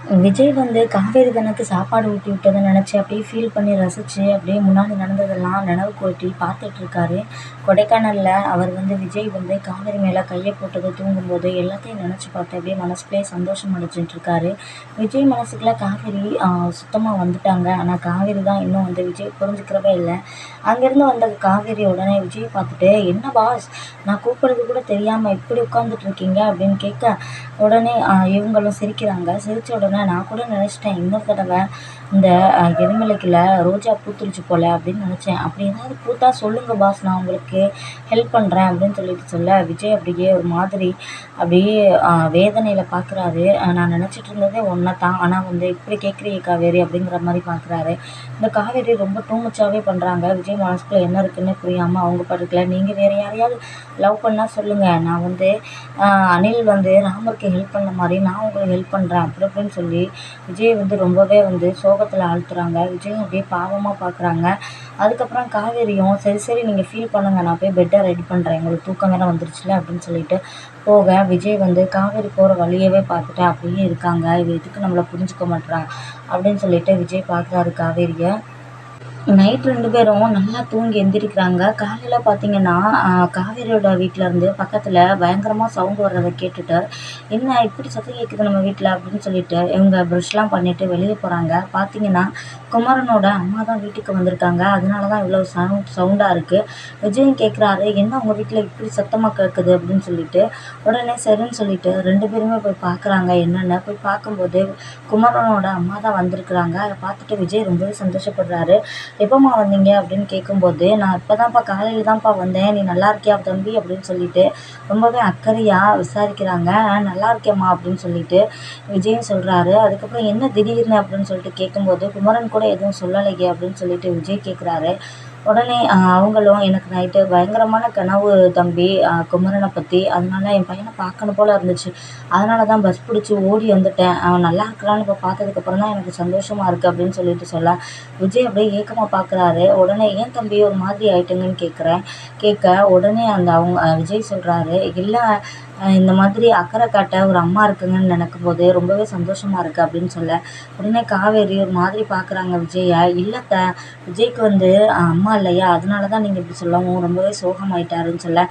விஜய் வந்து காவேரி தனக்கு சாப்பாடு ஊட்டி விட்டதை நினச்சி அப்படியே ஃபீல் பண்ணி ரசித்து அப்படியே முன்னாடி நடந்ததெல்லாம் நினைவு கூட்டி பார்த்துட்ருக்காரு கொடைக்கானலில் அவர் வந்து விஜய் வந்து காவேரி மேலே கையை போட்டது தூங்கும்போது எல்லாத்தையும் நினச்சி பார்த்து அப்படியே மனசுக்குள்ளே சந்தோஷம் அடைஞ்சிட்ருக்காரு விஜய் மனசுக்குள்ள காவேரி சுத்தமாக வந்துட்டாங்க. ஆனால் காவேரி தான் இன்னும் வந்து விஜய் புரிஞ்சுக்கிறவே இல்லை. அங்கேருந்து வந்த காவேரி உடனே விஜய் பார்த்துட்டு என்ன பாஸ் நான் கூப்பிட்றது கூட தெரியாமல் இப்படி உட்காந்துட்டு இருக்கீங்க? அப்படின்னு கேட்க உடனே இவங்களும் சிரிக்கிறாங்க. சிரித்த உடனே நான் கூட நினச்சிட்டேன். இன்னொரு தடவை இந்த எருமலைக்குள்ள ரோஜா பூத்துருச்சு போல் அப்படின்னு நினச்சேன். அப்படி ஏதாவது பூத்தா சொல்லுங்கள் பாஸ் நான் உங்களுக்கு ஹெல்ப் பண்ணுறேன் அப்படின்னு சொல்லிட்டு சொல்ல விஜய் அப்படியே ஒரு மாதிரி அப்படியே வேதனையில் பார்க்குறாரு நான் நினச்சிட்டு இருந்ததே ஒன்றை தான் ஆனால் வந்து இப்படி கேட்குறீங்க காவேரி அப்படிங்கிற மாதிரி பார்க்குறாரு இந்த காவேரி ரொம்ப டூ பண்ணுறாங்க விஜய் மனசுக்குள்ள என்ன இருக்குன்னு புரியாமல் அவங்க படுக்கல நீங்கள் வேறு யாரையாவது லவ் பண்ணால் சொல்லுங்கள் நான் வந்து அனில் வந்து ராமருக்கு ஹெல்ப் பண்ண மாதிரி நான் உங்களுக்கு ஹெல்ப் பண்ணுறேன் அப்படி அப்படின்னு சொல்லி விஜய் வந்து ரொம்பவே வந்து சோகத்தில் ஆழ்த்துறாங்க. விஜயும் அப்படியே பாவமாக பார்க்குறாங்க அதுக்கப்புறம் காவேரியும் சரி சரி நீங்கள் ஃபீல் பண்ணுங்கள் நான் போய் பெட்டை ரெடி பண்ணுறேன் எங்களுக்கு தூக்கம் வேறு வந்துருச்சுல அப்படின்னு சொல்லிட்டு போக விஜய் வந்து காவேரி போகிற வழியவே பார்த்துட்டு அப்படியே இருக்காங்க. இவ எதுக்கு நம்மளை புரிஞ்சுக்க மாட்றாங்க அப்படின்னு சொல்லிட்டு விஜய் பார்க்குறாரு காவேரியை. நைட் ரெண்டு பேரும் நல்லா தூங்கி எந்திரிக்கிறாங்க. காலையில் பார்த்தீங்கன்னா காவேரியோட வீட்டில் இருந்து பக்கத்தில் பயங்கரமாக சவுண்டு வர்றதை கேட்டுட்டு என்ன இப்படி சத்தம் கேட்குது நம்ம வீட்டில் அப்படின்னு சொல்லிட்டு இவங்க ப்ரஷ்லாம் பண்ணிவிட்டு வெளியே போகிறாங்க பார்த்தீங்கன்னா குமரனோட அம்மா தான் வீட்டுக்கு வந்திருக்காங்க. அதனால தான் இவ்வளோ சவுண்ட் சவுண்டாக இருக்குது விஜயும் கேட்குறாரு என்ன உங்கள் வீட்டில் இப்படி சத்தமாக கேட்குது அப்படின்னு சொல்லிட்டு உடனே சரின்னு சொல்லிட்டு ரெண்டு பேருமே போய் பார்க்குறாங்க என்னென்ன. போய் பார்க்கும்போது குமரனோட அம்மா தான் வந்திருக்குறாங்க. அதை பார்த்துட்டு விஜய் ரொம்பவே சந்தோஷப்படுறாரு. எப்போம்மா வந்தீங்க அப்படின்னு கேட்கும்போது நான் இப்போ தான்ப்பா காலையில் தான்ப்பா வந்தேன். நீ நல்லா இருக்கியா தம்பி? அப்படின்னு சொல்லிட்டு ரொம்பவே அக்கறையாக விசாரிக்கிறாங்க. நல்லா இருக்கேம்மா. அப்படின்னு சொல்லிட்டு விஜயும் சொல்கிறாரு அதுக்கப்புறம் என்ன திடீர்னு? அப்படின்னு சொல்லிட்டு கேட்கும்போது குமரன் கூட எதுவும் சொல்லலையே? அப்படின்னு சொல்லிட்டு விஜய் கேட்குறாரு உடனே அவங்களும் எனக்கு நைட்டு பயங்கரமான கனவு தம்பி குமரனை பற்றி அதனால என் பையனை பார்க்கணும் போல் இருந்துச்சு. அதனால தான் பஸ் பிடிச்சி ஓடி வந்துட்டேன். அவன் நல்லா இருக்கிறான்னு இப்போ பார்த்ததுக்கப்புறம் தான் எனக்கு சந்தோஷமாக இருக்குது அப்படின்னு சொல்லிட்டு சொல்ல. விஜய் அப்படியே ஏக்கமாக பார்க்குறாரு உடனே ஏன் தம்பி ஒரு மாதிரி ஆயிட்டுங்கன்னு கேட்குறேன் கேட்க உடனே அந்த அவங்க விஜய் சொல்கிறாரு இல்லை இந்த மாதிரி அக்கறை காட்ட ஒரு அம்மா இருக்குங்கன்னு நினைக்கும் போது ரொம்பவே சந்தோஷமாக இருக்குது அப்படின்னு சொல்ல. உடனே காவேரி ஒரு மாதிரி பார்க்குறாங்க விஜயை இல்லை விஜய்க்கு வந்து அம்மா இல்லையா? அதனால தான் நீங்கள் இப்படி சொல்லவும் ரொம்பவே சோகமாயிட்டாருன்னு சொல்ல.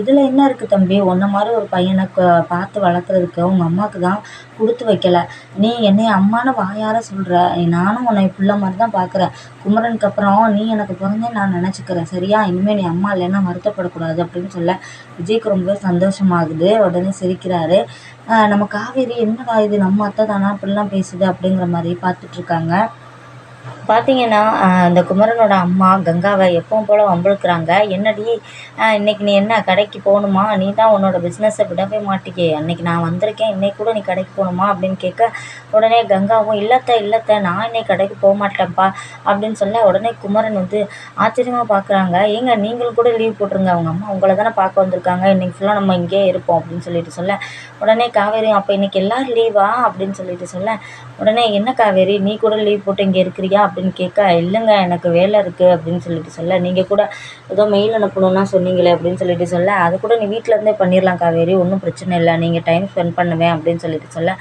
இதில் என்ன இருக்குது தம்பி? உன்னை மாதிரி ஒரு பையனை பார்த்து வளர்க்குறதுக்கு உங்கள் அம்மாவுக்கு தான் கொடுத்து வைக்கல. நீ என்னை அம்மானு வாயார சொல்கிற நானும் உன்னை பிள்ளை மாதிரி தான் பார்க்குறேன் குமரனுக்கு அப்புறம் நீ எனக்கு பிறந்தே நான் நினச்சிக்கிறேன். சரியா? இனிமேல் நீ அம்மா இல்லைன்னா வருத்தப்படக்கூடாது அப்படின்னு சொல்ல. விஜய்க்கு ரொம்பவே சந்தோஷமாகுது. உடனே சிரிக்கிறாரு. நம்ம காவேரி என்னடா இது? நம்ம அத்தை தானா இப்படிலாம் பேசுது அப்படிங்கிற மாதிரி பார்த்துட்ருக்காங்க பார்த்தீங்கன்னா அந்த குமரனோட அம்மா கங்காவை எப்பவும் போல் வம்பிழுக்கிறாங்க. என்னடி இன்னைக்கு நீ என்ன கடைக்கு போகணுமா? நீ தான் உன்னோட பிஸ்னஸை விடவே மாட்டிக்கே அன்னைக்கு நான் வந்திருக்கேன் இன்னைக்கு கூட நீ கடைக்கு போகணுமா? அப்படின்னு கேட்க உடனே கங்காவும் இல்லத்த இல்லத்த நான் இன்னைக்கு கடைக்கு போக மாட்டேன்ப்பா அப்படின்னு சொல்ல உடனே குமரன் வந்து ஆச்சரியமாக பார்க்குறாங்க ஏங்க நீங்களும் கூட லீவ் போட்டுருங்க. அவங்க அம்மா உங்களை தானே பார்க்க வந்திருக்காங்க. இன்னைக்கு ஃபுல்லாக நம்ம இங்கேயே இருப்போம் அப்படின்னு சொல்லிட்டு சொல்ல உடனே காவேரி அப்போ இன்னைக்கு எல்லோரும் லீவா அப்படின்னு சொல்லிட்டு சொல்ல உடனே என்ன காவேரி? நீ கூட லீவ் போட்டு இங்கே இருக்கிறியா? அப்படின்னு கேட்க இல்லைங்க எனக்கு வேலை இருக்குது அப்படின்னு சொல்லிட்டு சொல்ல நீங்கள் கூட ஏதோ மெயில் அனுப்பணும்னா சொன்னீங்களே அப்படின்னு சொல்லிட்டு சொல்ல அது கூட நீ வீட்டிலேருந்தே பண்ணிடலாம் காவேரி ஒன்றும் பிரச்சனை இல்லை நீங்கள் டைம் ஸ்பெண்ட் பண்ணுவேன் அப்படின்னு சொல்லிட்டு சொல்ல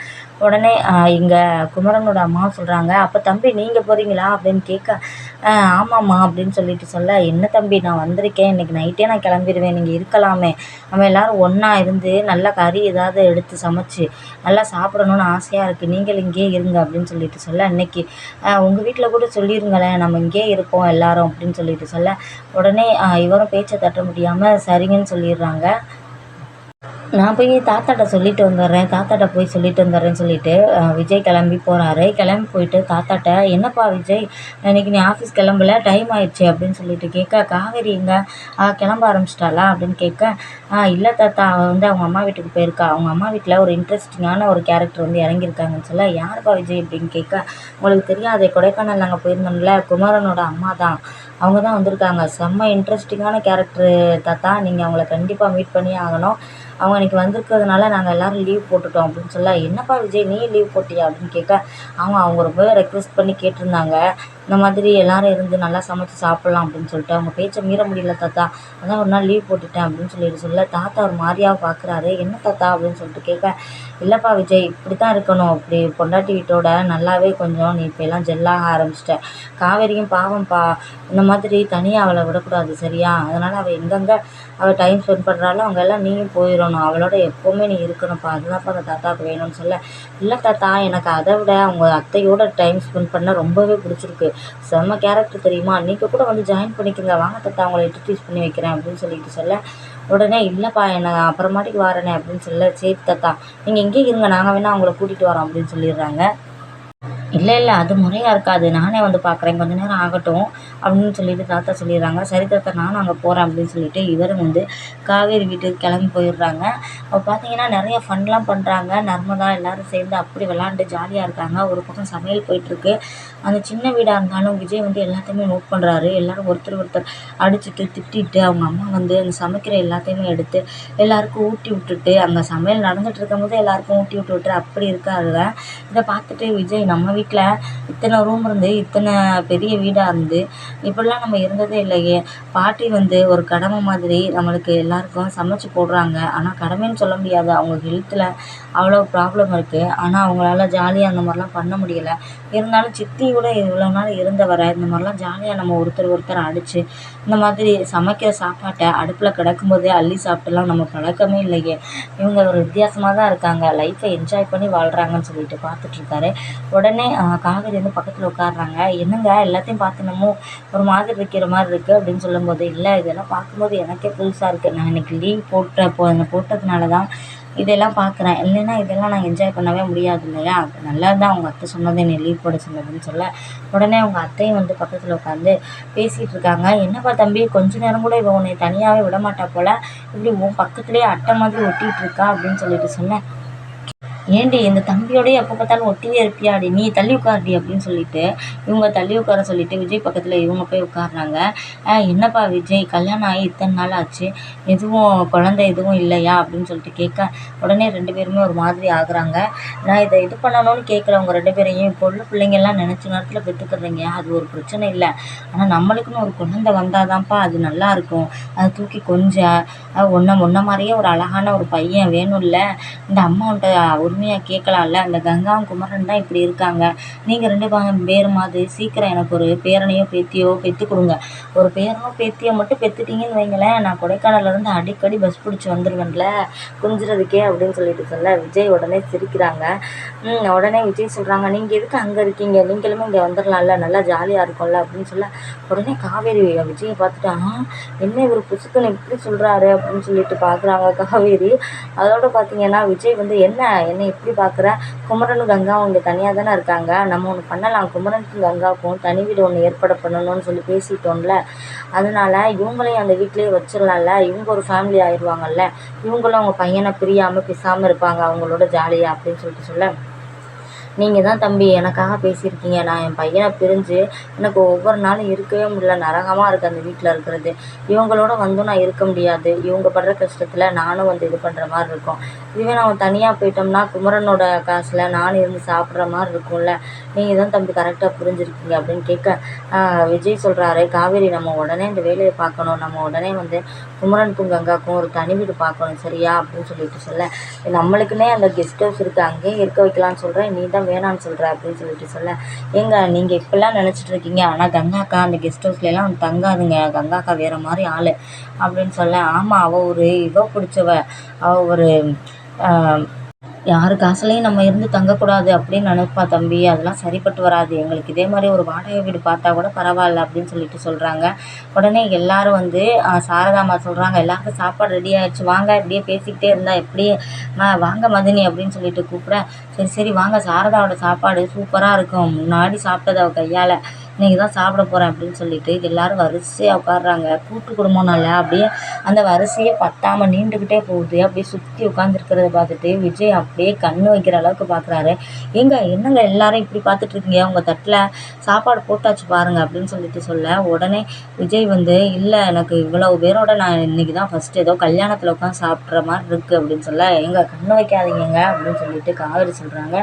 உடனே இங்கே குமரனோட அம்மா சொல்கிறாங்க அப்போ தம்பி நீங்கள் போகிறீங்களா அப்படின்னு கேட்க ஆமாம்மா அப்படின்னு சொல்லிட்டு சொல்ல என்ன தம்பி நான் வந்திருக்கேன். இன்றைக்கி நைட்டே நான் கிளம்பிடுவேன் நீங்கள் இருக்கலாமே. நம்ம எல்லோரும் ஒன்றா இருந்து நல்லா கறி ஏதாவது எடுத்து சமைச்சு நல்லா சாப்பிடணும்னு ஆசையாக இருக்குது நீங்கள் இங்கேயே இருங்க அப்படின்னு சொல்லிட்டு சொல்ல இன்றைக்கி உங்கள் வீட்டில் கூட சொல்லிடுங்களேன் நம்ம இங்கேயே இருப்போம் எல்லாரும் அப்படின்னு சொல்லிட்டு சொல்ல உடனே இவரும் பேச்சை தட்ட முடியாமல் சரிங்கன்னு சொல்லிடுறாங்க. நான் போய் தாத்தாட்ட சொல்லிட்டு வந்துடுறேன். தாத்தாட்ட போய் சொல்லிட்டு வந்துடுறேன்னு சொல்லிட்டு விஜய் கிளம்பி போகிறாரு கிளம்பி போயிட்டு தாத்தாட்ட என்னப்பா விஜய் இன்னைக்கு நீ ஆஃபீஸ் கிளம்பல? டைம் ஆயிடுச்சு. அப்படின்னு சொல்லிட்டு கேட்க காவேரி எங்கே? கிளம்ப ஆரம்பிச்சிட்டாளா? அப்படின்னு கேட்க இல்லை தாத்தா அவள் வந்து அவங்க அம்மா வீட்டுக்கு போயிருக்கா. அவங்க அம்மா வீட்டில் ஒரு இன்ட்ரெஸ்டிங்கான ஒரு கேரக்டர் வந்து இறங்கியிருக்காங்கன்னு சொல்ல யாருப்பா விஜய்? அப்படின்னு கேட்க உங்களுக்கு தெரியாதே. கொடைக்கானல் நாங்கள் போயிருந்தோம்ல. குமாரனோட அம்மா தான். அவங்க தான் வந்திருக்காங்க. செம்ம இன்ட்ரெஸ்டிங்கான கேரக்டரு தாத்தா. நீங்கள் அவங்கள கண்டிப்பாக மீட் பண்ணி ஆகணும். அவங்க இன்றைக்கி வந்திருக்கிறதுனால நாங்கள் எல்லோரும் லீவ் போட்டுட்டோம் அப்படின்னு சொல்ல என்னப்பா விஜய் நீ லீவ் போட்டியா? அப்படின்னு கேட்க அவங்க அவங்க ரொம்பவே ரெக்வெஸ்ட் பண்ணி கேட்டிருந்தாங்க. இந்த மாதிரி எல்லாரும் இருந்து நல்லா சமைச்சு சாப்பிட்லாம் அப்படின்னு சொல்லிட்டு அவங்க பேச்சை மீற முடியல தாத்தா. அதான் ஒரு நாள் லீவ் போட்டுட்டேன் அப்படின்னு சொல்லிட்டு சொல்ல தாத்தா ஒரு மாதிரியாக பார்க்குறாரு என்ன தாத்தா? அப்படின்னு சொல்லிட்டு கேட்க இல்லைப்பா விஜய் இப்படி தான் இருக்கணும். அப்படி பொண்டாட்டி வீட்டோட நல்லாவே கொஞ்சம் நீ இப்போ எல்லாம் ஜெல்லாக ஆரம்பிச்சிட்ட. காவேரியும் பாவம்ப்பா. இந்த மாதிரி தனியாக அவளை விடக்கூடாது சரியா? அதனால் அவள் எங்கெங்கே அவள் டைம் ஸ்பெண்ட் பண்ணுறாளோ அங்கெல்லாம் நீயும் போயிடணும். அவளோட எப்போவுமே நீ இருக்கணும்ப்பா. அதுதான்ப்பா அந்த தாத்தாவுக்கு வேணும்னு சொல்ல. இல்லை தாத்தா எனக்கு அதை விட அவங்க அத்தையோட டைம் ஸ்பெண்ட் பண்ண ரொம்பவே பிடிச்சிருக்கு. செம்ம கேரக்டர் தெரியுமா? நீங்கள் கூட வந்து ஜாயின் பண்ணிக்கோங்க. வாங்க தாத்தா அவங்கள இன்ட்ரடியூஸ் பண்ணி வைக்கிறேன் அப்படின்னு சொல்லிட்டு சொல்ல உடனே இல்லைப்பா என்ன அப்புறமாட்டிக்கு வரேனே அப்படின்னு சொல்ல சரி தாத்தா நீங்கள் இங்கே இருங்க நாங்கள் வேணால் அவங்கள கூட்டிகிட்டு வரோம் அப்படின்னு சொல்லிடுறாங்க. இல்லை இல்லை அது முறையாக இருக்காது. நானே வந்து பார்க்குறேன் கொஞ்ச நேரம் ஆகட்டும் அப்படின்னு சொல்லிட்டு தாத்தா சொல்லிடுறாங்க. சரி தாத்தா நானும் அங்கே போகிறேன் அப்படின்னு சொல்லிட்டு இவரும் வந்து காவேரி வீட்டுக்கு கிளம்பி போயிடுறாங்க. அப்போ பார்த்தீங்கன்னா நிறைய ஃபன்லாம் பண்ணுறாங்க நர்மதா எல்லோரும் சேர்ந்து அப்படி விளாண்டு ஜாலியாக இருக்காங்க. ஒரு பக்கம் சமையல் போயிட்டுருக்கு. அந்த சின்ன வீடாக இருந்தாலும் விஜய் வந்து எல்லாத்தையுமே நோட் பண்ணுறாரு எல்லோரும் ஒருத்தர் ஒருத்தர் அடிச்சுட்டு திட்டிட்டு அவங்க அம்மா வந்து அந்த சமைக்கிற எல்லாத்தையுமே எடுத்து எல்லாருக்கும் ஊட்டி விட்டுட்டு அங்கே சமையல் நடந்துட்டு இருக்கும்போது எல்லாருக்கும் ஊட்டி விட்டு விட்டு அப்படி இருக்காருங்க இதை பார்த்துட்டு விஜய் நம்ம வீட்டில் இத்தனை ரூம் இருந்து இத்தனை பெரிய வீடாக இருந்து இப்படிலாம் நம்ம இருந்ததே இல்லையே. பாட்டி வந்து ஒரு கடமை மாதிரி நம்மளுக்கு எல்லாருக்கும் சமைச்சு போடுறாங்க. ஆனால் கடமைன்னு சொல்ல முடியாது. அவங்க ஹெல்த்தில் அவ்வளோ ப்ராப்ளம் இருக்குது ஆனால் அவங்களால ஜாலியாக அந்த மாதிரிலாம் பண்ண முடியலை. இருந்தாலும் சித்தி கூட இவ்வளோ நாள் இருந்தவரை இந்த மாதிரிலாம் ஜாலியாக நம்ம ஒருத்தர் ஒருத்தர் அடித்து இந்த மாதிரி சமைக்கிற சாப்பாட்டை அடுப்பில் கிடக்கும்போதே அள்ளி சாப்பிட்டுலாம் நம்ம பழக்கமே இல்லையே. இவங்க ஒரு வித்தியாசமாக தான் இருக்காங்க. லைஃப்பை என்ஜாய் பண்ணி வாழ்கிறாங்கன்னு சொல்லிட்டு பார்த்துட்ருக்காரு உடனே காவேரி வந்து பக்கத்தில் உட்காடுறாங்க என்னங்க எல்லாத்தையும் பார்த்துனமோ? ஒரு மாதிரி இருக்கிற மாதிரி இருக்குது அப்படின்னு சொல்லும்போது இல்லை இதெல்லாம் பார்க்கும்போது எனக்கே புதுசாக இருக்குது நான் இன்றைக்கி லீவ் போட்ட போ போட்டதுனால தான் இதெல்லாம் பார்க்குறேன் இல்லைன்னா இதெல்லாம் நான் என்ஜாய் பண்ணவே முடியாது இல்லையா? நல்லா தான் அவங்க அத்தை சொன்னது என்னை லீவ் போட சொன்னதுன்னு சொல்ல. உடனே அவங்க அத்தையும் வந்து பக்கத்தில் உட்காந்து பேசிகிட்டு இருக்காங்க. என்னப்பா தம்பி கொஞ்ச நேரம் கூட இவள் உன்னை தனியாகவே விட மாட்டா போல்? இப்படி உன் பக்கத்துலேயே அட்டை மாதிரி ஒட்டிகிட்டு இருக்கா அப்படின்னு சொல்லிட்டு சொன்னேன். ஏன்டி இந்த தம்பியோடய எப்போ பார்த்தாலும் ஒட்டியே இருப்பியாடி? நீ தள்ளி உட்காருடி அப்படின்னு சொல்லிட்டு இவங்க தள்ளி உட்கார சொல்லிட்டு விஜய் பக்கத்தில் இவங்க போய் உட்கார்றாங்க. என்னப்பா விஜய் கல்யாணம் ஆகி இத்தனை நாள் ஆச்சு எதுவும் குழந்தை எதுவும் இல்லையா அப்படின்னு சொல்லிட்டு கேட்க உடனே ரெண்டு பேருமே ஒரு மாதிரி ஆகுறாங்க. நான் இதை இது பண்ணணும்னு கேட்குறவங்க ரெண்டு பேரையும் பொண்ணு பிள்ளைங்கெல்லாம் நினச்ச நேரத்தில் பெற்றுக்கிறீங்க அது ஒரு பிரச்சனை இல்லை. ஆனால் நம்மளுக்குன்னு ஒரு குழந்தை வந்தாதான்ப்பா அது அது நல்லாயிருக்கும் அதை தூக்கி கொஞ்சம் ஒன்றை முன்ன மாதிரியே ஒரு அழகான ஒரு பையன் வேணும்ல. இந்த அம்மாவுன்ட்ட உரிமையாக கேட்கலாம்ல? அந்த கங்காவும் குமரன் தான் இப்படி இருக்காங்க. நீங்கள் ரெண்டு பேரும் மாதிரி சீக்கிரம் எனக்கு ஒரு பேரனையோ பேத்தியோ பெற்று கொடுங்க. ஒரு பேரனோ பேத்தியோ மட்டும் பெற்றுட்டீங்கன்னு வைங்களேன் நான் கொடைக்கானல்லேருந்து அடிக்கடி பஸ் பிடிச்சி வந்துடுவேன்ல குஞ்சுறதுக்கே அப்படின்னு சொல்லிட்டு சொல்ல விஜய் உடனே சிரிக்கிறாங்க. உடனே விஜய் சொல்கிறாங்க நீங்கள் எதுக்கு அங்கே இருக்கீங்க? நீங்களுமே இங்கே வந்துடலாம்ல நல்லா ஜாலியாக இருக்கும்ல அப்படின்னு சொல்ல உடனே காவேரி விஜயை பார்த்துட்டு ஆ என்ன இவர் புசுக்குன்னு இப்படி சொல்கிறாரு அப்படின்னு சொல்லிட்டு பார்க்குறாங்க காவேரி. அதோட பார்த்தீங்கன்னா விஜய் வந்து என்ன என்ன என்னை எப்படி பார்க்குற குமரனும் கங்காவும் இங்கே தனியாக தானே இருக்காங்க. நம்ம ஒன்று பண்ணலாம். குமரனுக்கும் கங்காவுக்கும் தனி வீடு ஒன்று ஏற்பாடு பண்ணணும்னு சொல்லி பேசிட்டோம்ல. அதனால் இவங்களையும் அந்த வீட்டிலேயே வச்சிடலாம்ல. இவங்க ஒரு ஃபேமிலி ஆயிடுவாங்கல்ல. இவங்களும் அவங்க பையனை பிரியாமல் பிசாமல் இருப்பாங்க. அவங்களோட ஜாலியாக அப்படின்னு சொல்லிட்டு சொல்ல. நீங்கள் தான் தம்பி எனக்காக பேசியிருக்கீங்க. நான் என் பையனை பிரிஞ்சு எனக்கு ஒவ்வொரு நாளும் இருக்கவே முடியல. நரகமாக இருக்குது அந்த வீட்டில் இருக்கிறது. இவங்களோட வந்தும் நான் இருக்க முடியாது. இவங்க படுற கஷ்டத்தில் நானும் வந்து இது பண்ணுற மாதிரி இருக்கும். இதுவே நான் தனியாக போயிட்டோம்னா குமரனோட காசில் நானும் இருந்து சாப்பிட்ற மாதிரி இருக்கும்ல. நீங்கள் தான் தம்பி கரெக்டாக புரிஞ்சுருக்கீங்க அப்படின்னு கேட்க விஜய் சொல்கிறாரு காவேரி நம்ம உடனே இந்த வேலையை பார்க்கணும். நம்ம உடனே வந்து குமரனுக்கும் கங்காவுக்கும் ஒரு தனி வீடு பார்க்கணும் சரியா? அப்படின்னு சொல்லிட்டு சொல்ல நம்மளுக்குன்னே அந்த கெஸ்ட் ஹவுஸ் இருக்குது அங்கேயே இருக்க வைக்கலான்னு சொல்கிறேன் நீ தான் வேணாம்னு வேணான்னு சொல்கிற அப்படின்னு சொல்லிட்டு சொல்ல. ஏங்க நீங்கள் இப்படிலாம் நினச்சிட்டு இருக்கீங்க ஆனால் கங்காக்கா அந்த கெஸ்ட் ஹவுஸ்லலாம் தங்காதுங்க கங்காக்கா வேறு மாதிரி ஆள் அப்படின்னு சொல்ல. ஆமாம் அவள் ஒரு இவ பிடிச்சவ அவள் ஒரு யார் காசுலையும் நம்ம இருந்து தங்கக்கூடாது அப்படின்னு நினைப்பா தம்பி. அதெல்லாம் சரிப்பட்டு வராது. எங்களுக்கு இதே மாதிரி ஒரு வாடகை வீடு பார்த்தா கூட பரவாயில்ல அப்படின்னு சொல்லிட்டு சொல்கிறாங்க உடனே எல்லாரும் வந்து சாரதாம்மா சொல்கிறாங்க எல்லாருக்கும் சாப்பாடு ரெடி ஆகிடுச்சு வாங்க. இப்படியே பேசிக்கிட்டே இருந்தால் எப்படியே வாங்க மதினி. அப்படின்னு சொல்லிட்டு கூப்பிட சரி சரி வாங்க. சாரதாவோட சாப்பாடு சூப்பராக இருக்கும். முன்னாடி சாப்பிட்டது அவள் கையால். இன்றைக்கி தான் சாப்பிட போகிறேன் அப்படின்னு சொல்லிட்டு எல்லோரும் வரிசையாக உட்கார்றாங்க. கூட்டு குடும்பம்னால அப்படியே அந்த வரிசையே பத்தாமல் நீண்டுக்கிட்டே போகுது. அப்படியே சுற்றி உட்காந்துருக்கிறத பார்த்துட்டு விஜய் அப்படியே கண் வைக்கிற அளவுக்கு பார்க்குறாரு. ஏங்க என்னங்க எல்லாரும் இப்படி பார்த்துட்ருக்கீங்க உங்கள் தட்டில் சாப்பாடு போட்டாச்சு பாருங்கள் அப்படின்னு சொல்லிட்டு சொல்ல உடனே விஜய் வந்து இல்லை எனக்கு இவ்வளோ பேரோட நான் இன்றைக்கி தான் ஃபஸ்ட்டு ஏதோ கல்யாணத்தில் உட்காந்து சாப்பிட்ற மாதிரி இருக்குது அப்படின்னு சொல்ல எங்கள் கண் வைக்காதீங்க அப்படின்னு சொல்லிட்டு காவேரி சொல்கிறாங்க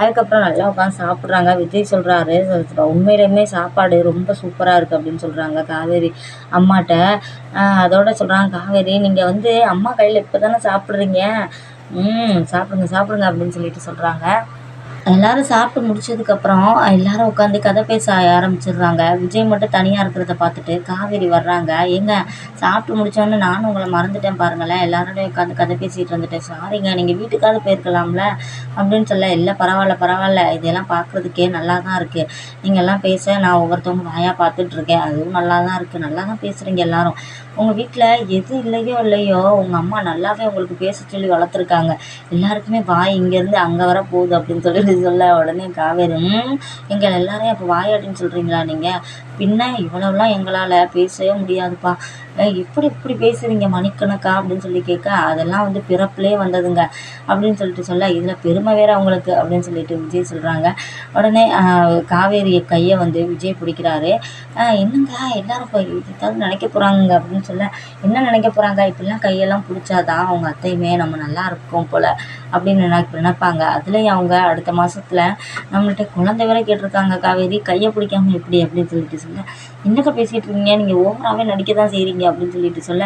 அதுக்கப்புறம் நல்லா உட்காந்து சாப்பிட்றாங்க. விஜய் சொல்கிறாரு உண்மையிலேயுமே சாப்பாடு ரொம்ப சூப்பராக இருக்குது அப்படின்னு சொல்கிறாங்க காவேரி அம்மாட்ட. அதோட சொல்கிறாங்க காவேரி நீங்கள் வந்து அம்மா கையில் இப்போ தானே சாப்பிட்றீங்க? ம் சாப்பிடுங்க சாப்பிடுங்க அப்படின்னு சொல்லிட்டு சொல்கிறாங்க எல்லாரும் சாப்பிட்டு முடிச்சதுக்கப்புறம் எல்லாரும் உட்காந்து கதை பேச ஆரம்பிச்சிடுறாங்க. விஜய் மட்டும் தனியாக இருக்கிறத பார்த்துட்டு காவேரி வர்றாங்க. ஏங்க சாப்பிட்டு முடிச்சோடனே நானும் உங்களை மறந்துட்டேன் பாருங்களேன். எல்லாரோடையும் உட்காந்து கதை பேசிகிட்டு இருந்துட்டேன். சாரிங்க நீங்கள் வீட்டுக்காவது போயிருக்கலாம்ல அப்படின்னு சொல்ல இல்லை பரவாயில்ல பரவாயில்ல. இதெல்லாம் பார்க்குறதுக்கே நல்லா தான் இருக்குது நீங்கள்லாம் பேச நான் ஒவ்வொருத்தவங்க வாயாக பார்த்துட்ருக்கேன் அதுவும் நல்லா தான் இருக்குது நல்லா தான் பேசுகிறீங்க எல்லாரும். உங்கள் வீட்டில் எது இல்லையோ இல்லையோ உங்கள் அம்மா நல்லாவே உங்களுக்கு பேச சொல்லி வளர்த்துருக்காங்க. எல்லாருக்குமே வாய் இங்கேருந்து அங்கே வர போகுது அப்படின்னு சொல்லி சொல்ல உடனே காவேரி எங்கள் எல்லாரையும் அப்போ வாயாட்டின்னு சொல்கிறீங்களா நீங்கள் பின்ன இவ்வளோலாம் எங்களால் பேசவே முடியாதுப்பா. எப்படி இப்படி பேசுகிறீங்க மணிக்கணக்கா அப்படின்னு சொல்லி கேட்க அதெல்லாம் வந்து பிறப்புலேயே வந்ததுங்க. அப்படின்னு சொல்லிட்டு சொல்ல இதில் பெருமை வேறு அவங்களுக்கு அப்படின்னு சொல்லிட்டு விஜய் சொல்கிறாங்க உடனே காவேரி கையை வந்து விஜய் பிடிக்கிறாரு. என்னங்க எல்லாரும் இப்போ ஏதாவது நினைக்க போகிறாங்க அப்படின்னு சொல்ல என்ன நினைக்க போகிறாங்க இப்படிலாம் கையெல்லாம் பிடிச்சாதான் அவங்க அத்தையுமே நம்ம நல்லா இருக்கோம் போல். அப்படின்னு நினைக்க நினைப்பாங்க. அதுலேயும் அவங்க அடுத்த மாதத்துல நம்மள்கிட்ட குழந்தை வேற கேட்டிருக்காங்க காவேரி. கையை பிடிக்காம எப்படி அப்படின்னு சொல்லிட்டு சொல்ல. என்னக்கா பேசிகிட்டு இருக்கீங்க? நீங்கள் ஓவராகவே நடிக்க தான் செய்கிறீங்க அப்படின்னு சொல்லிட்டு சொல்ல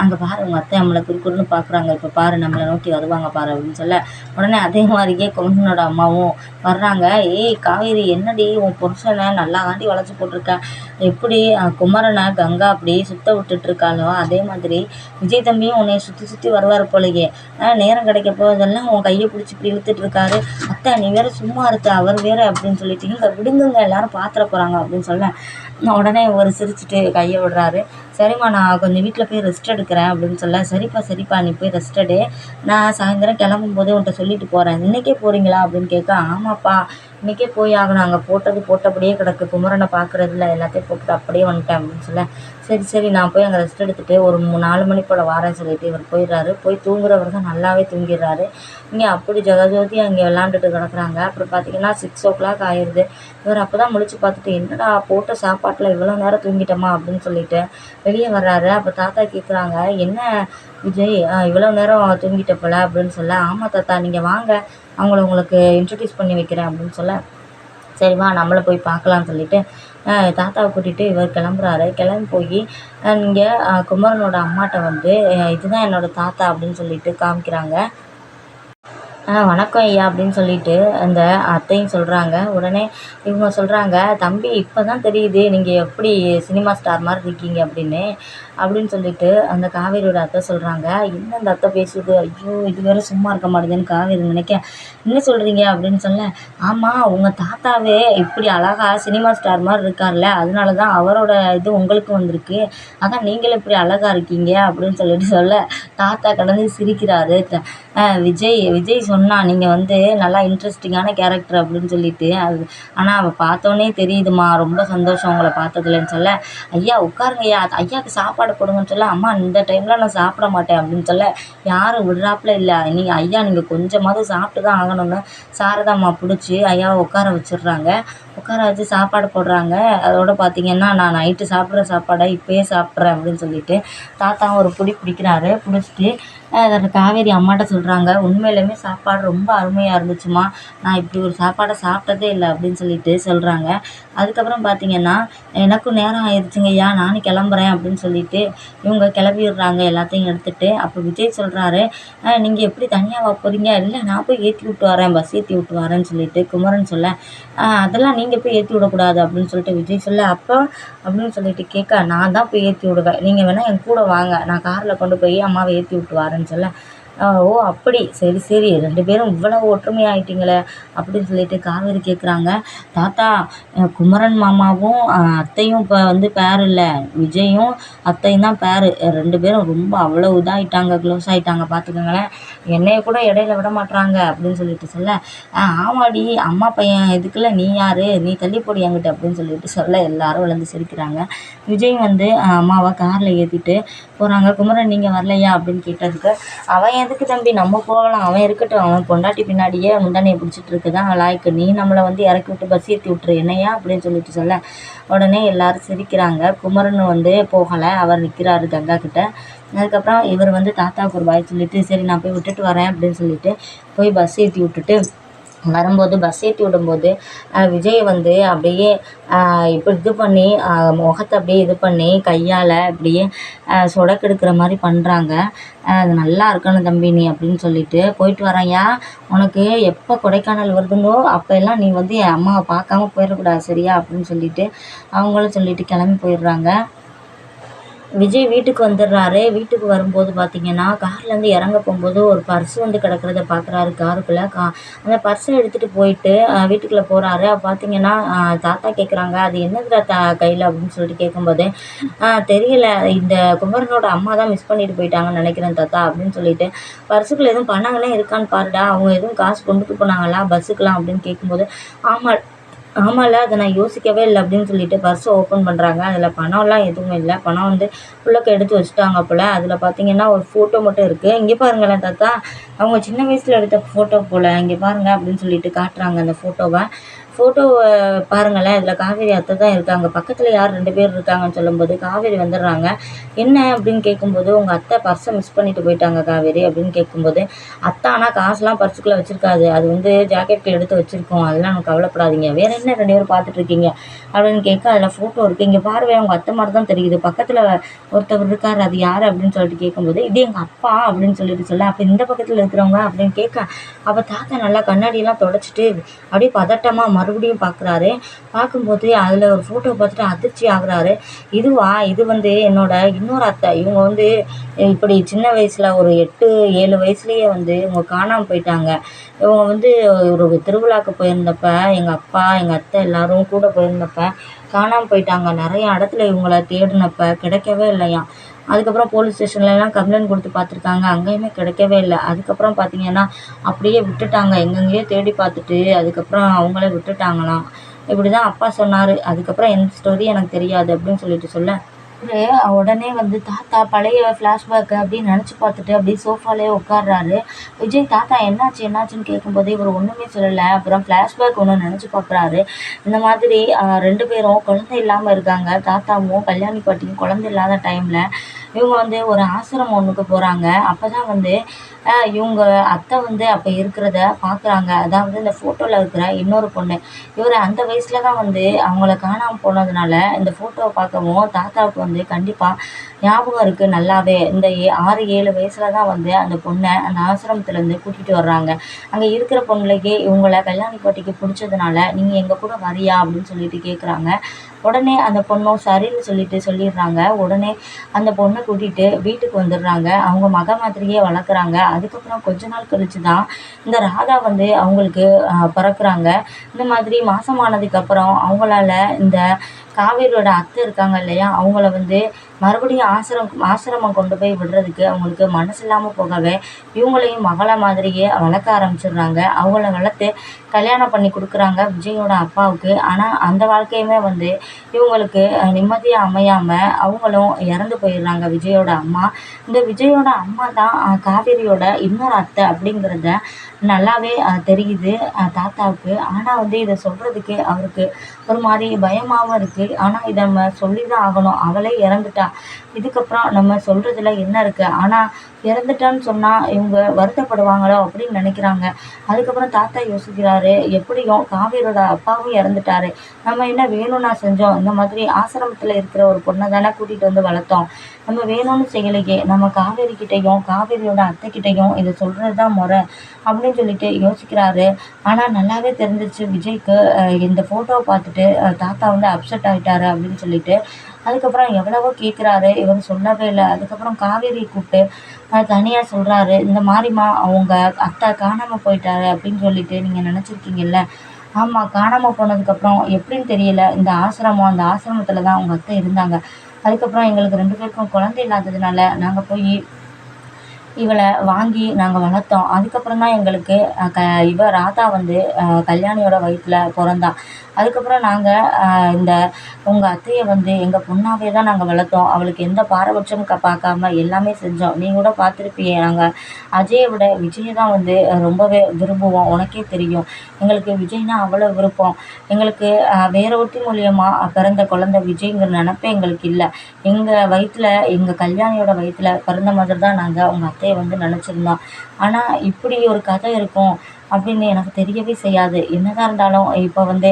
அங்கே பாரு உங்கள் அத்தை நம்மளை குறுக்குறுன்னு பார்க்குறாங்க இப்போ பாரு நம்மளை நோக்கி வருவாங்க பாரு அப்படின்னு சொல்ல உடனே அதே மாதிரியே குமரனோட அம்மாவும் வர்றாங்க. ஏய் காவேரி என்னடி உன் புருஷனை நல்லா ஆண்டி வளைச்சி போட்டிருக்க? எப்படி குமரனை கங்கா அப்படி சுத்த விட்டுட்ருக்காளோ அதே மாதிரி விஜய் தம்பியும் உன்னை சுற்றி சுற்றி வருவார் போலயே. நேரம் கிடைக்க போதெல்லாம் உன் கையை பிடிச்சி இப்படி இழுத்துட்டு இருக்காரு. அத்தை நீ வேற சும்மா இருக்க அவர் வேற அப்படின்னு சொல்லிட்டு இல்லை விடுங்குங்க எல்லாரும் பாத்திர போகிறாங்க அப்படின்னு சொல்ல உடனே ஒரு சிரிச்சுட்டு கையை விடுறாரு. சரிம்மா நான் கொஞ்சம் வீட்டில் போய் ரெஸ்ட் எடுக்கிறேன் அப்படின்னு சொல்ல சரிப்பா சரிப்பா நீ போய் ரெஸ்ட் எடு. நான் சாயந்தரம் கிளம்பும் போதே உன்கிட்ட சொல்லிட்டு போகிறேன் இன்றைக்கே போகிறீங்களா அப்படின்னு கேட்க ஆமாப்பா. இன்றைக்கே போய் ஆகணும். அங்கே போட்டது போட்டபடியே கிடக்கு. குமரனை பார்க்குறதில்ல. எல்லாத்தையும் போட்டுட்டு அப்படியே வந்துட்டேன் அப்படின்னு சொல்ல சரி சரி நான் போய் அங்கே ரெஸ்ட் எடுத்துகிட்டு ஒரு மூணு நாலு மணி போல் வாரேன் சொல்லிட்டு இவர் போயிடுறாரு. போய் தூங்குறவர் தான் நல்லாவே தூங்கிடுறாரு. இங்கே அப்படி ஜெகஜோதி அங்கே விளாண்டுட்டு கிடக்குறாங்க. அப்புறம் பார்த்தீங்கன்னா சிக்ஸ் ஓ கிளாக் ஆயிடுது இவர் அப்போ தான் முழிச்சு பார்த்துட்டு என்னடா போட்ட சாப்பாட்டில் இவ்வளோ நேரம் தூங்கிட்டோமா? அப்படின்னு சொல்லிட்டு வெளியே வர்றாரு. அப்போ தாத்தா கேட்குறாங்க என்ன விஜய் இவ்வளோ நேரம் தூங்கிட்ட போல? அப்படின்னு சொல்ல ஆமாம் தாத்தா நீங்கள் வாங்க. அவங்கள உங்களுக்கு இன்ட்ரடியூஸ் பண்ணி வைக்கிறேன் அப்படின்னு சொல்ல சரி வா நம்மளை போய் பார்க்கலான்னு சொல்லிட்டு தாத்தாவை கூட்டிகிட்டு இவர் கிளம்புறாரு. கிளம்பி போய் இங்கே குமரனோட அம்மாட்ட வந்து இதுதான் என்னோடய தாத்தா அப்படின்னு சொல்லிட்டு காமிக்கிறாங்க. வணக்கம் ஐயா அப்படின்னு சொல்லிட்டு அந்த அத்தையும் சொல்கிறாங்க உடனே இவங்க சொல்கிறாங்க தம்பி இப்போ தான் தெரியுது நீங்கள் எப்படி சினிமா ஸ்டார் மாதிரி இருக்கீங்க அப்படின்னு அப்படின்னு சொல்லிட்டு அந்த காவேரியோட அத்தை சொல்கிறாங்க என்ன அந்த அத்தை பேசுது ஐயோ இது வேறு சும்மா இருக்க மாட்டேதுன்னு காவேரி நினைக்க. என்ன சொல்கிறீங்க அப்படின்னு சொல்ல ஆமாம் உங்கள் தாத்தாவே இப்படி அழகாக சினிமா ஸ்டார் மாதிரி இருக்கார்ல அதனால தான் அவரோட இது உங்களுக்கு வந்திருக்கு. அதான் நீங்களும் இப்படி அழகாக இருக்கீங்க அப்படின்னு சொல்லிட்டு சொல்ல தாத்தா கடந்து சிரிக்கிறாரு. விஜய் விஜய் சொன்னான் நீங்கள் வந்து நல்லா இன்ட்ரெஸ்டிங்கான கேரக்டர் அப்படின்னு சொல்லிட்டு அது ஆனால் அவள் பார்த்தோன்னே தெரியுதுமா ரொம்ப சந்தோஷம் உங்களை பார்த்ததுலன்னு சொல்ல ஐயா உட்காருங்க ஐயா ஐயாவுக்கு சாப்பாடு போடுங்கன்னு சொல்ல அம்மா இந்த டைமில் நான் சாப்பிட மாட்டேன் அப்படின்னு சொல்ல யாரும் விடுறாப்புல இல்லை நீங்கள் ஐயா நீங்கள் கொஞ்சமாவது சாப்பிட்டு தான் ஆகணும்னு சாரதாம்மா பிடிச்சி ஐயாவை உட்கார வச்சிடுறாங்க. உட்கார வச்சு சாப்பாடு போடுறாங்க. அதோடு பார்த்திங்கன்னா நான் நைட்டு சாப்பிட்ற சாப்பாடை இப்போயே சாப்பிட்றேன் அப்படின்னு சொல்லிட்டு தாத்தாவும் ஒரு பிடி பிடிக்கிறாரு. பிடிச்சிட்டு காவேரி அம்மாட்ட சொல்கிறாங்க உண்மையிலுமே சாப்பாடு ரொம்ப அருமையாக இருந்துச்சுமா. நான் இப்படி ஒரு சாப்பாடை சாப்பிட்டதே இல்லை அப்படின்னு சொல்லிட்டு சொல்கிறாங்க அதுக்கப்புறம் பார்த்திங்கன்னா எனக்கும் நேரம் ஆயிடுச்சுங்கய்யா நானும் கிளம்புறேன் அப்படின்னு சொல்லிட்டு இவங்க கிளம்பிடுறாங்க எல்லாத்தையும் எடுத்துகிட்டு அப்போ விஜய் சொல்கிறாரு நீங்கள் எப்படி தனியாக போகிறீங்க இல்லை நான் போய் ஏற்றி விட்டு வரேன். பஸ் ஏற்றி விட்டு வரேன்னு சொல்லிட்டு குமரன் சொல்ல அதெல்லாம் நீங்கள் போய் ஏற்றி விடக்கூடாது அப்படின்னு சொல்லிட்டு விஜய் சொல்ல அப்போ அப்படின்னு சொல்லிட்டு கேட்க நான் தான் போய் ஏற்றி விடுவேன். நீங்கள் வேணால் என் கூட வாங்க. நான் காரில் கொண்டு போய் அம்மாவை ஏற்றி விட்டு வரேன்னு சொல்ல. ஓ அப்படி. சரி சரி. ரெண்டு பேரும் இவ்வளோ ஒற்றுமையாக ஆயிட்டீங்களே அப்படின்னு சொல்லிட்டு காவேரி கேட்குறாங்க தாத்தா குமரன் மாமாவும் அத்தையும் இப்போ வந்து பேர் இல்லை. விஜயும் அத்தையும் தான் பேர் ரெண்டு பேரும் ரொம்ப அவ்வளோ இதாகிட்டாங்க க்ளோஸ் ஆகிட்டாங்க பார்த்துக்கோங்களேன் என்னைய கூட இடையில விட மாட்டுறாங்க அப்படின்னு சொல்லிட்டு சொல்ல ஆமாடி அம்மா பையன் இதுக்குள்ள நீ யார்? நீ தள்ளி போடி என்கிட்ட அப்படின்னு சொல்லிட்டு சொல்ல எல்லாரும் விழுந்து சிரிக்கிறாங்க. விஜய் வந்து அம்மாவை காரில் ஏற்றிட்டு போகிறாங்க குமரன் நீங்கள் வரலையா? அப்படின்னு கேட்டதுக்கு அவன் எதுக்கு தம்பி? நம்ம போகலாம். அவன் இருக்கட்டும். அவன் பொண்டாட்டி பின்னாடியே முந்தானையை பிடிச்சிட்டு இருக்குதான் லாய்க்கு. நீ நம்மளை வந்து இறக்கி விட்டு பஸ் ஏற்றி விட்ரு என்னையா அப்படின்னு சொல்லிட்டு சொல்ல. உடனே எல்லாரும் சிரிக்கிறாங்க. குமரன் வந்து போகலை. அவர் நிற்கிறாரு கங்கா கிட்ட. அதுக்கப்புறம் இவர் வந்து தாத்தாவுக்கு ஒரு பாய் சொல்லிட்டு சரி நான் போய் விட்டுட்டு வரேன் அப்படின்னு சொல்லிட்டு போய் பஸ் ஏற்றி விட்டுட்டு வரும்போது பஸ் ஏற்றி விடும்போது விஜய் வந்து அப்படியே இப்படி இது பண்ணி முகத்தை அப்படியே இது பண்ணி கையால் அப்படியே சொடக்கெடுக்கிற மாதிரி பண்ணுறாங்க அது நல்லா இருக்கணும் தம்பி நீ அப்படின்னு சொல்லிட்டு. போயிட்டு வரேன்யா உனக்கு எப்போ கொடைக்கானல் வருதுங்களோ அப்போ எல்லாம் நீ வந்து என் அம்மாவை பார்க்காம போயிடக்கூடாது சரியா? அப்படின்னு சொல்லிட்டு அவங்களும் சொல்லிட்டு கிளம்பி போயிடுறாங்க. விஜய் வீட்டுக்கு வந்துடுறாரு. வீட்டுக்கு வரும்போது பார்த்தீங்கன்னா கார்லேருந்து இறங்க போகும்போது ஒரு பர்ஸ் வந்து கிடக்கிறத பார்க்குறாரு காருக்குள்ளே. கா அந்த பர்ஸை எடுத்துகிட்டு போயிட்டு வீட்டுக்குள்ளே போகிறாரு பார்த்தீங்கன்னா தாத்தா கேட்குறாங்க அது என்னதுடா தா கையில்? அப்படின்னு சொல்லிட்டு கேட்கும்போது தெரியல. இந்த குமரனோட அம்மா தான் மிஸ் பண்ணிட்டு போயிட்டாங்கன்னு நினைக்கிறேன் தாத்தா அப்படின்னு சொல்லிட்டு பர்ஸுக்குள்ளே எதுவும் பணங்கள்லாம் இருக்கான்னு பாருடா. அவங்க எதுவும் காசு கொண்டுட்டு போனாங்களா? பஸ்ஸுக்கெலாம் அப்படின்னு கேட்கும்போது ஆமாம் ஆமாம்ல அதை நான் யோசிக்கவே இல்லை அப்படின்னு சொல்லிட்டு பர்ஸை ஓப்பன் பண்ணுறாங்க அதில் பணம்லாம் எதுவும் இல்லை. பணம் வந்து உள்ளக்க எடுத்து வச்சுட்டாங்க போல். அதில் பார்த்தீங்கன்னா ஒரு ஃபோட்டோ மட்டும் இருக்குது இங்கே பாருங்களேன் தாத்தா. அவங்க சின்ன வயசில் எடுத்த ஃபோட்டோ போல். இங்கே பாருங்கள் அப்படின்னு சொல்லிட்டு காட்டுறாங்க அந்த ஃபோட்டோவை ஃபோட்டோவை பாருங்களேன். இதில் காவேரி அத்தை தான் இருக்காங்க. பக்கத்தில் யார் ரெண்டு பேர் இருக்காங்கன்னு சொல்லும்போது காவேரி வந்துடுறாங்க. என்ன அப்படின்னு கேட்கும்போது உங்கள் அத்தை பர்ஸை மிஸ் பண்ணிட்டு போயிட்டாங்க காவேரி அப்படின்னு கேட்கும்போது அத்தை ஆனால் காசுலாம் பர்ஸுக்குள்ளே வச்சுருக்காது. அது வந்து ஜாக்கெட்டில் எடுத்து வச்சுருக்கோம். அதெல்லாம் நம்ம கவலைப்படாதீங்க. வேறு என்ன ரெண்டு பேரும் பார்த்துட்ருக்கீங்க அப்படின்னு கேட்க அதில் ஃபோட்டோ இருக்குது இங்கே பாருவே உங்கள் அத்தை மாதிரி தான் தெரியுது. பக்கத்தில் ஒருத்தவர் இருக்கார். அது யார்? அப்படின்னு சொல்லிட்டு கேட்கும்போது இது எங்கள் அப்பா அப்படின்னு சொல்லிட்டு சொல்ல அப்போ இந்த பக்கத்தில் இருக்கிறவங்க? அப்படின்னு கேட்க அப்போ தாத்தா நல்லா கண்ணாடியெல்லாம் தொடச்சிட்டு அப்படியே பதட்டமாக மறுபடியும் பார்க்குறாரு பார்க்கும்போது அதில் ஒரு ஃபோட்டோ பார்த்துட்டு அதிர்ச்சி ஆகுறாரு. இதுவா? இது வந்து என்னோட இன்னொரு அத்தை. இவங்க வந்து இப்படி சின்ன வயசில் ஒரு எட்டு ஏழு வயசுலேயே வந்து இவங்க காணாமல் போயிட்டாங்க. இவங்க வந்து ஒரு திருவிழாவுக்கு போயிருந்தப்ப எங்கள் அப்பா எங்கள் அத்தை எல்லோரும் கூட போயிருந்தப்ப காணாமல் போயிட்டாங்க. நிறைய இடத்துல இவங்கள தேடினப்ப கிடைக்கவே இல்லையாம். அதுக்கப்புறம் போலீஸ் ஸ்டேஷன்லலாம் கம்ப்ளைண்ட் கொடுத்து பார்த்துருக்காங்க. அங்கேயுமே கிடைக்கவே இல்லை. அதுக்கப்புறம் பார்த்தீங்கன்னா அப்படியே விட்டுட்டாங்க. எங்கெங்கேயோ தேடி பார்த்துட்டு அதுக்கப்புறம் அவங்களே விட்டுட்டாங்களாம். இப்படி தான் அப்பா சொன்னார். அதுக்கப்புறம் எந்த ஸ்டோரி எனக்கு தெரியாது அப்படின்னு சொல்லிட்டு சொல்ல. டாக்டரு உடனே வந்து தாத்தா பழைய ஃப்ளாஷ்பேக்கு அப்படின்னு நினச்சி பார்த்துட்டு அப்படியே சோஃபாலே உட்கார்றாரு. விஜய் தாத்தா என்னாச்சு என்னாச்சுன்னு கேட்கும்போது இவர் ஒன்றுமே சொல்லலை. அப்புறம் ஃப்ளாஷ்பேக் ஒன்று நினச்சி பார்க்குறாரு. இந்த மாதிரி ரெண்டு பேரும் குழந்தை இல்லாமல் இருக்காங்க. தாத்தாவும் கல்யாணி பாட்டியும் குழந்தை இல்லாத டைமில் இவங்க வந்து ஒரு ஆசிரமம் ஒன்றுக்கு போகிறாங்க அப்போ தான் வந்து இவங்க அத்தை வந்து அப்போ இருக்கிறத பார்க்குறாங்க அதாவது இந்த ஃபோட்டோவில் இருக்கிற இன்னொரு பொண்ணு. இவர் அந்த வயசில் தான் வந்து அவங்கள காணாமல் போனதுனால இந்த ஃபோட்டோவை பார்க்கவும் தாத்தாவுக்கு வந்து கண்டிப்பாக ஞாபகம் இருக்குது நல்லாவே. இந்த ஏ ஆறு ஏழு வயசில் தான் வந்து அந்த பொண்ணை அந்த ஆசிரமத்துலேருந்து கூட்டிகிட்டு வர்றாங்க. அங்கே இருக்கிற பொண்ணுலையே இவங்கள கல்யாணி பாட்டிக்கு பிடிச்சதுனால நீங்கள் எங்கள் கூட வரியா? அப்படின்னு சொல்லிட்டு கேட்குறாங்க உடனே அந்த பொண்ணும் சரின்னு சொல்லிட்டு சொல்லிடுறாங்க. உடனே அந்த பொண்ணை கூட்டிகிட்டு வீட்டுக்கு வந்துடுறாங்க. அவங்க மக மாதிரியே வளர்க்குறாங்க. அதுக்கப்புறம் கொஞ்ச நாள் கழிச்சு தான் இந்த ராதா வந்து அவங்களுக்கு பிறக்குறாங்க. இந்த மாதிரி மாதமானதுக்கப்புறம் அவங்களால இந்த காவேரியோட அத்தை இருக்காங்க இல்லையா? அவங்கள வந்து மறுபடியும் ஆசிரம் ஆசிரமம் கொண்டு போய் விடுறதுக்கு அவங்களுக்கு மனசு இல்லாமல் போகவே இவங்களையும் மகளை மாதிரியே வளர்க்க ஆரம்பிச்சிடுறாங்க. அவங்கள வளர்த்து கல்யாணம் பண்ணி கொடுக்குறாங்க விஜயோட அப்பாவுக்கு. ஆனால் அந்த வாழ்க்கையுமே வந்து இவங்களுக்கு நிம்மதியாக அமையாமல் அவங்களும் இறந்து போயிடுறாங்க விஜயோட அம்மா. இந்த விஜயோட அம்மா தான் காவேரியோட இன்னொரு அத்தை அப்படிங்கிறத நல்லாவே தெரியுது தாத்தாவுக்கு. ஆனால் வந்து இதை சொல்கிறதுக்கு அவருக்கு ஒரு மாதிரி பயமாகவும் இருக்குது ஆனால் இதை நம்ம சொல்லி தான் ஆகணும். அவளே இறந்துட்டா. இதுக்கப்புறம் நம்ம சொல்கிறதுல என்ன இருக்குது ஆனால் இறந்துட்டான்னு சொன்னால் இவங்க வருத்தப்படுவாங்களோ அப்படின்னு நினைக்கிறாங்க. அதுக்கப்புறம் தாத்தா யோசிக்கிறாரு எப்படியும் காவியரோட அப்பாவும் இறந்துட்டாரு. நம்ம என்ன வேணும்னா செஞ்சோம். இந்த மாதிரி ஆசிரமத்தில் இருக்கிற ஒரு பொண்ணை தானே கூட்டிகிட்டு வந்து வளர்த்தோம். நம்ம வேணும்னு செய்யலையே நம்ம காவேரி கிட்டேயும் காவேரியோட அத்தைக்கிட்டேயும் இதை சொல்கிறது தான் முறை அப்படின்னு சொல்லிட்டு யோசிக்கிறாரு. ஆனால் நல்லாவே தெரிஞ்சிருச்சு விஜய்க்கு இந்த ஃபோட்டோவை பார்த்துட்டு தாத்தா வந்து அப்செட் ஆகிட்டாரு அப்படின்னு சொல்லிட்டு. அதுக்கப்புறம் எவ்வளவோ கேட்குறாரு இவர் சொல்லவே இல்லை. அதுக்கப்புறம் காவேரி கூப்பிட்டு தனியாக சொல்கிறாரு இந்த மாதிரிம்மா அவங்க அத்தை காணாமல் போயிட்டாரு அப்படின்னு சொல்லிட்டு நீங்கள் நினச்சிருக்கீங்கல்ல. ஆமாம் காணாமல் போனதுக்கப்புறம் எப்படின்னு தெரியல. இந்த ஆசிரமம் அந்த ஆசிரமத்தில் தான் அவங்க அத்தை இருந்தாங்க. அதுக்கப்புறம் எங்களுக்கு ரெண்டு பேருக்கும் குழந்தை இல்லாததுனால நாங்கள் போய் இவளை வாங்கி நாங்கள் வளர்த்தோம். அதுக்கப்புறம் தான் எங்களுக்கு க இவ ராதா வந்து கல்யாணியோட வயிற்றில் பிறந்தா. அதுக்கப்புறம் நாங்கள் இந்த உங்கள் அத்தையை வந்து எங்கள் பொண்ணாகவே தான் நாங்கள் வளர்த்தோம். அவளுக்கு எந்த பாரபட்சமும் க பார்க்காம எல்லாமே செஞ்சோம். நீ கூட பார்த்துருப்பியே நாங்கள் அஜயை விட விஜயை தான் வந்து ரொம்பவே விரும்புவோம். உனக்கே தெரியும். எங்களுக்கு விஜய்னா அவ்வளோ விருப்பம். எங்களுக்கு வேற ஒருத்தி மூலியமாக பிறந்த குழந்த விஜய்ங்கிற நினப்பே எங்களுக்கு இல்லை. எங்கள் வயிற்றில் எங்கள் கல்யாணியோட வயிற்றில் பிறந்த மாதிரி தான் நாங்கள் உங்கள் கதையை வந்து நினச்சிருந்தான். ஆனால் இப்படி ஒரு கதை இருக்கும் அப்படின்னு எனக்கு தெரியவே செய்யாது. என்னதான் இருந்தாலும் இப்போ வந்து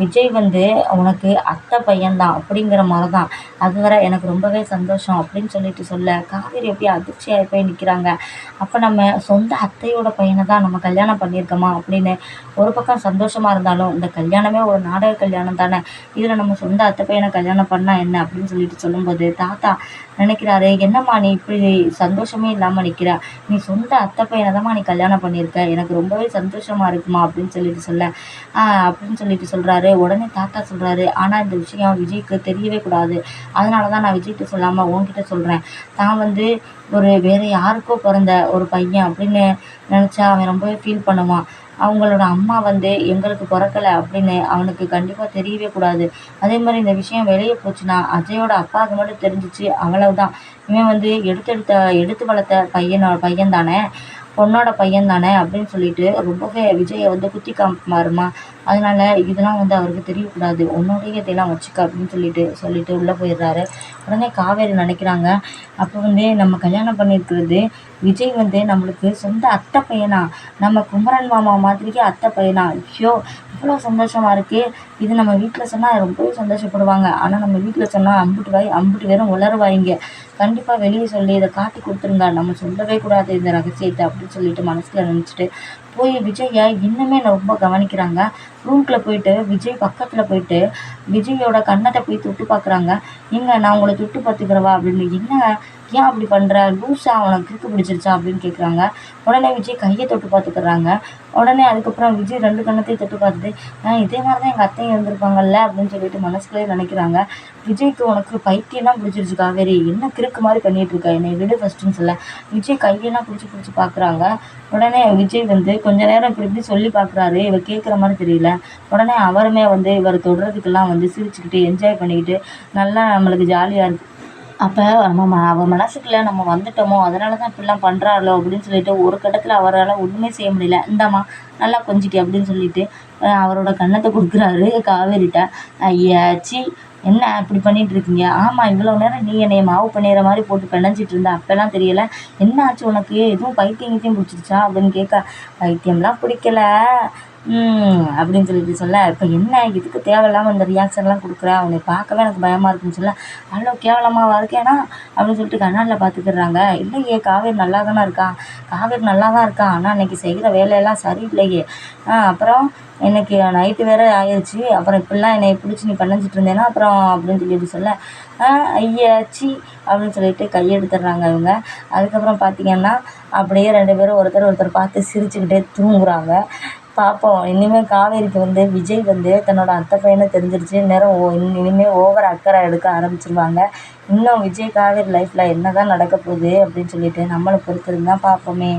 விஜய் வந்து உனக்கு அத்தை பையன்தான் அப்படிங்கிற மாதிரி தான் அது வர எனக்கு ரொம்பவே சந்தோஷம் அப்படின்னு சொல்லிட்டு சொல்ல காவேரி அப்படியே அதிர்ச்சியாகி போய் நிற்கிறாங்க அப்போ நம்ம சொந்த அத்தையோட பையனை தான் நம்ம கல்யாணம் பண்ணியிருக்கோமா அப்படின்னு ஒரு பக்கம் சந்தோஷமாக இருந்தாலும் இந்த கல்யாணமே ஒரு நாடக கல்யாணம் தானே இதில் நம்ம சொந்த அத்தை பையனை கல்யாணம் பண்ணால் என்ன அப்படின்னு சொல்லிட்டு சொல்லும்போது தாத்தா நினைக்கிறாரு என்னம்மா நீ இப்படி சந்தோஷமே இல்லாமல் நிற்கிற நீ சொந்த அத்தை பையனை தான்மா நீ கல்யாணம் பண்ணியிருக்க? எனக்கு ரொம்பவே சந்தோஷமாக இருக்குமா? அப்படின்னு சொல்லிட்டு சொல்ல அப்படின்னு சொல்லிட்டு சொல்கிறாரு உடனே தாத்தா சொல்கிறாரு ஆனால் இந்த விஷயம் விஜய்க்கு தெரியவே கூடாது. அதனால தான் நான் விஜய்கிட்ட சொல்லாமல் உன்கிட்ட சொல்கிறேன் தான் வந்து ஒரு வேறு யாருக்கோ பிறந்த ஒரு பையன் அப்படின்னு நினச்சா அவன் ரொம்பவே ஃபீல் பண்ணுவான். அவங்களோட அம்மா வந்து எங்களுக்கு பிறக்கல அப்படின்னு அவனுக்கு கண்டிப்பாக தெரியவே கூடாது. அதே மாதிரி இந்த விஷயம் வெளியே போச்சுன்னா அஜயோட அப்பாவுக்கு மட்டும் தெரிஞ்சிச்சு அவ்வளவுதான். இவன் வந்து எடுத்தெடுத்த எடுத்து வளர்த்த பையனோட பையன் தானே பொண்ணோட பையன் தானே அப்படின்னு சொல்லிட்டு ரொம்பவே விஜயை வந்து குத்தி காமிப்பாருமா அதனால இதெல்லாம் வந்து அவருக்கு தெரியக்கூடாது. உன்னோடைய இதெல்லாம் வச்சுக்க அப்படின்னு சொல்லிட்டு சொல்லிட்டு உள்ளே போயிடுறாரு. உடனே காவேரி நினைக்கிறாங்க. அப்போ வந்து நம்ம கல்யாணம் பண்ணியிருக்கிறது விஜய் வந்து நம்மளுக்கு சொந்த அத்தை பையனா? நம்ம குமரன் மாமா மாதிரியே அத்தை பையனா? ஐயோ இவ்வளோ சந்தோஷமாக இருக்குது இது நம்ம வீட்டில் சொன்னால் ரொம்பவே சந்தோஷப்படுவாங்க. ஆனால் நம்ம வீட்டில் சொன்னால் அம்புட்டு வாய் அம்புட்டு பேரும் உளருவாய்ங்க கண்டிப்பாக வெளியே சொல்லி இதை காட்டி கொடுத்துருங்க. நம்ம சொல்லவே கூடாது இந்த ரகசியத்தை அப்படின்னு சொல்லிட்டு மனசில் நினச்சிட்டு போய் விஜயை இன்னுமே ரொம்ப கவனிக்கிறாங்க? ரூம்குள்ளே போயிட்டு விஜய் பக்கத்தில் போயிட்டு விஜயோட கன்னத்தை போய் தொட்டு பார்க்குறாங்க. ஏங்க நான் உங்களை தொட்டு பார்த்துக்கிறவா அப்படின்னு. என்ன? ஏன் அப்படி பண்ணுற லூஸா அவனை கிறுக்கு பிடிச்சிருச்சா அப்படின்னு கேட்குறாங்க உடனே விஜய் கையை தொட்டு பார்த்துக்கிறாங்க. உடனே அதுக்கப்புறம் விஜய் ரெண்டு கண்ணத்தையும் தொட்டு பார்த்துட்டு இதே மாதிரி தான் எங்கள் அத்தையும் இருந்திருப்பாங்கல்ல? அப்படின்னு சொல்லிட்டு மனசுக்குள்ளே நினைக்கிறாங்க. விஜய்க்கு உனக்கு பைத்தியெல்லாம் பிடிச்சிருச்சு காவேரி. என்ன கிறுக்கு மாதிரி பண்ணிகிட்டு இருக்கா? என்னை விடு ஃபஸ்ட்டுன்னு சொல்ல. விஜய் கையெல்லாம் பிடிச்சி பிடிச்சி பார்க்குறாங்க. உடனே விஜய் வந்து கொஞ்ச நேரம் இப்படி இப்படி சொல்லி பார்க்குறாரு. இவர் கேட்குற மாதிரி தெரியல. உடனே அவருமே வந்து இவர் தொடுறதுக்கெல்லாம் வந்து சிரிச்சுக்கிட்டு என்ஜாய் பண்ணிக்கிட்டு நல்லா நம்மளுக்கு ஜாலியாக இருக்குது அப்போ நம்ம அவர் மனசுக்குள்ள நம்ம வந்துட்டோமோ அதனால தான் இப்படிலாம் பண்ணுறாளோ அப்படின்னு சொல்லிட்டு ஒரு கட்டத்தில் அவரால் ஒன்றுமே செய்ய முடியல. இந்தாம்மா நல்லா கொஞ்சிட்டு அப்படின்னு சொல்லிட்டு அவரோட கன்னத்தை கொடுக்குறாரு காவேரிட்ட. ஐயாச்சி என்ன இப்படி பண்ணிட்டு இருக்கீங்க ஆமாம் இவ்வளோ நேரம் நீ என்னைய மாவு பண்ணிடுற மாதிரி போட்டு பிணைஞ்சிட்டு இருந்த அப்போல்லாம் தெரியல. என்ன ஆச்சு உனக்கு? எதுவும் பைத்தியம் கித்தியம் பிடிச்சிருச்சா அப்படின்னு கேட்க பைத்தியம்லாம் பிடிக்கல. அப்படின்னு சொல்லிட்டு சொல்ல இப்போ என்ன? இதுக்கு தேவையில்லாமல் இந்த ரியாக்ஷன்லாம் கொடுக்குற? அவனை பார்க்கவே எனக்கு பயமாக இருக்குன்னு சொல்ல அவ்வளோ கேவலமாக வரக்கேனா அப்படின்னு சொல்லிட்டு கண்ணாடில் பார்த்துக்கிறாங்க இல்லையே காவேரி நல்லா தானே இருக்கா? காவேரி நல்லா தான் இருக்கா? ஆனால் அன்றைக்கி செய்கிற வேலையெல்லாம் சரியில்லையே. அப்புறம் எனக்கு நைட்டு வேறு ஆயிடுச்சு அப்புறம் இப்படிலாம் என்னை பிடிச்சி நீ பண்ணஞ்சிட்டு இருந்தேன்னா அப்புறம் அப்படின்னு சொல்லிட்டு சொல்ல ஐயாச்சி அப்படின்னு சொல்லிட்டு கையெடுத்துடுறாங்க இவங்க. அதுக்கப்புறம் பார்த்திங்கன்னா அப்படியே ரெண்டு பேரும் ஒருத்தர் ஒருத்தர் பார்த்து சிரிச்சுக்கிட்டே தூங்குறாங்க. பார்ப்போம் இனிமேல் காவேரிக்கு வந்து விஜய் வந்து தன்னோட அத்தை பையனை தெரிஞ்சிருச்சு. இந்நேரம் ஓ இனிமேல் ஓவர் அக்கறை எடுக்க ஆரம்பிச்சிருவாங்க. இன்னும் விஜய் காவேரி லைஃப்பில் என்ன தான் நடக்க போகுது அப்படின்னு சொல்லிட்டு நம்மளை பொறுத்திருந்து தான் பார்ப்போமே